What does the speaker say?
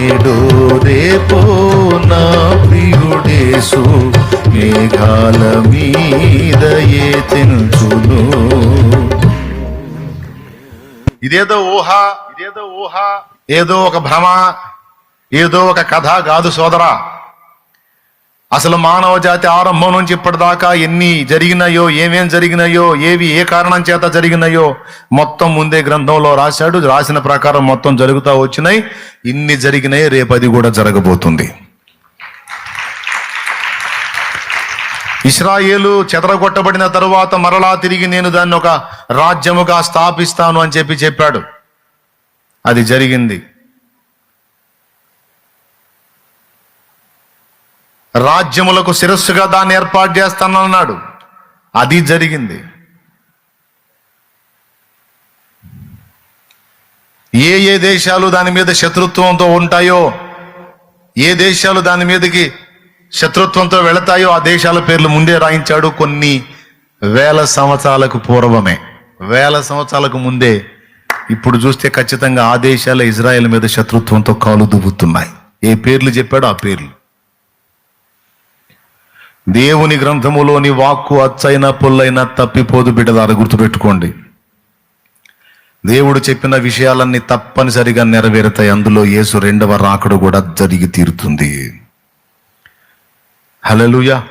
నేడు రేపో నా ప్రియుడేసు మేఘాల మీదయే ఏ ఇదేదో ఊహ ఇదేదో ఊహ ఏదో ఒక భ్రమ ఏదో ఒక కథ కాదు సోదరా. అసలు మానవ జాతి ఆరంభం నుంచి ఇప్పటిదాకా ఎన్ని జరిగినాయో ఏమేం జరిగినాయో ఏవి ఏ కారణం చేత జరిగినాయో మొత్తం ముందే గ్రంథంలో రాశాడు. రాసిన ప్రకారం మొత్తం జరుగుతూ వచ్చినాయి. ఇన్ని జరిగినాయి రేపు అది కూడా జరగబోతుంది. ఇస్రాయేలు చెదరగొట్టబడిన తరువాత మరలా తిరిగి నేను దాన్ని ఒక రాజ్యముగా స్థాపిస్తాను అని చెప్పి చెప్పాడు. అది జరిగింది. రాజ్యములకు శిరస్సుగా దాన్ని ఏర్పాటు చేస్తానన్నాడు. అది జరిగింది. ఏ ఏ దేశాలు దాని మీద శత్రుత్వంతో ఉంటాయో ఏ దేశాలు దాని మీదకి శత్రుత్వంతో వెళతాయో ఆ దేశాల పేర్లు ముందే రాయించాడు కొన్ని వేల సంవత్సరాలకు పూర్వమే. వేల సంవత్సరాలకు ముందే ఇప్పుడు చూస్తే ఖచ్చితంగా ఆ దేశాల ఇజ్రాయెల్ మీద శత్రుత్వంతో కాలు దువ్వుతున్నాయి. ఏ పేర్లు చెప్పాడో ఆ పేర్లు. దేవుని గ్రంథములోని వాక్కు అచ్చైన పుల్లైన తప్పిపోదు బిడ్డదార గుర్తుపెట్టుకోండి. దేవుడు చెప్పిన విషయాలన్నీ తప్పనిసరిగా నెరవేరుతాయి. అందులో యేసు రెండవ రాకడు కూడా జరిగి తీరుతుంది. హలలుయా